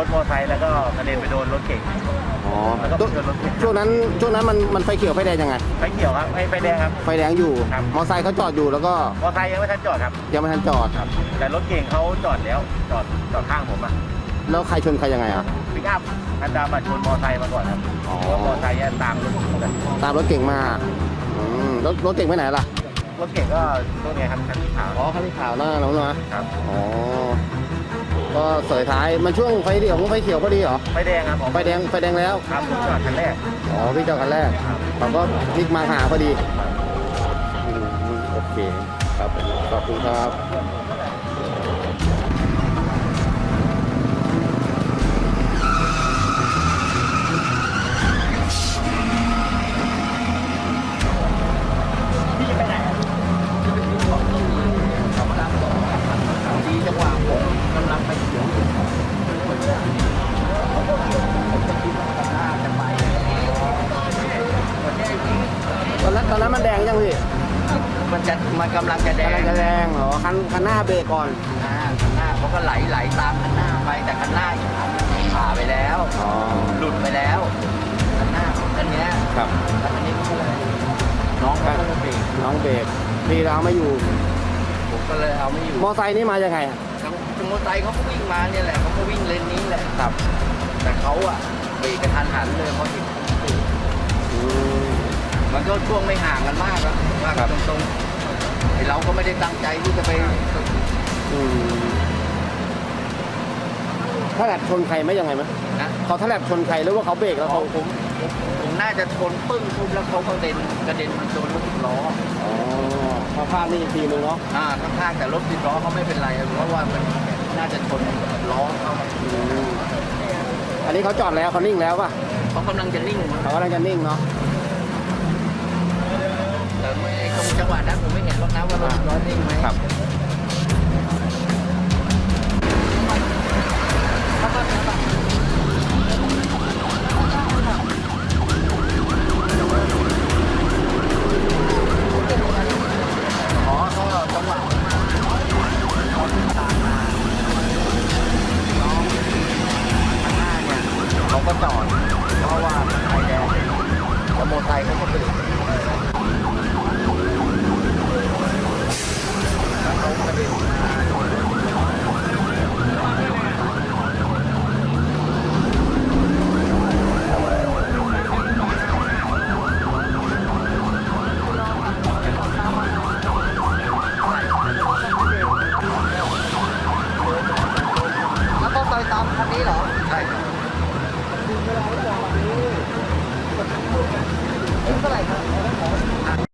ไปโดนรถเก่งอ๋อแล้วก็ช่วงชนรถเก๋ง ช่วงนั้นช่วงนั้นมันมันไฟเขียวไฟแดงยังไง ไฟเขียวครับไฟไฟแดงครับ ไฟแดงอยู่ครับ มอไซค์เขาจอดอยู่แล้วก็มอเตอร์ไซค์ยังไม่ทันจอดครับยังไม่ทันจอด ครับ แต่รถเก่งเขาจอดแล้วจอดจอดข้างผมอะแล้วใครชนใครยังไงอะ ปิกอัพอันดามาชนมอเตอร์ไซค์มาก่อนครับอ๋อเพราะว่ามอเตอร์ไซค์เนี่ยตามรถผมกันตามรถเก่งมาอืมรถรถเก่งไปไหนล่ะรถเก่งก็ตัวเนี้ยครับคันสีขาวอ๋อคันขาวหน้าน้องนะครับ อ๋อ ก็เสยท้ายมันช่วงไฟเดียวไฟเขียวพอดีเหรอไฟแดงครับผมไฟแดงไฟแดงแล้วครับผมจอดคันแรก อ๋อพี่เจ้าคันแรกครับเขาก็พลิกมาหาพอดีอืมโอเคครับขอบคุณครับ ตอนนั้นตอนนั้นมันแดงยังพี่มันจะมันกำลังจะแดกำลังงจะแดงเหรอคันคันหน้าเบรกก่อน อ่าคันหน้าเขาก็ไหลไหลตามคันหน้าไปแต่คันหน้าอีกคันมันผ่าไปแล้ว อ๋อ หลุดไปแล้วคันหน้าของคันเนี้ยครับแล้วคันนี้ก็เลยน้องเขาก็เลยเบรกน้องเบรกพี่เราไม่อยู่ ผมก็เลยเอาไม่อยู่มอไซค์นี่มายังไงอะทางทางมอเตอร์ไซค์เขาก็วิ่งมาเนี่ยแหละเขาก็วิ่งเลนนี้แหละ ครับแต่เขาอะเบรกกระทันหันเลยเพราะเห็นผมเบรกอืม มันก็ช่วงไม่ห่างกันมากแล้วว่าครับตรงๆไอ้เราก็ไม่ได้ตั้งใจที่จะไปอืมถ้าแลบชนใครไหมยังไงไหมนะเขาถ้าแลบชนใครหรือว่าเขาเบรกแล้วเขาเขาผมผมผมน่าจะชนปึ้งปุ๊บแล้วเขากระเด็นกระเด็นมันโดนรถสิบล้ออ๋อเขาพลาดนี่อีกทีนึงเนาะอ่าข้างๆแต่รถสิบล้อเขาไม่เป็นไรเพราะว่ามันน่าจะชนล้อเขาอืมอันนี้เขาจอดแล้วเขานิ่งแล้วป่ะเขากำลังจะนิ่ง เขากำลังจะนิ่งเนาะ จังหวะนั้นผมไม่เห็นรถกนะว่ารถร้อนิ่งไหมครับเขาก็จอดเพราะว่าไฟแดงแล้วมอไซค์เขาก็เบรก ใช่ครับคุณเวาที่บอกนี้คุณเท่าไหร่ครับ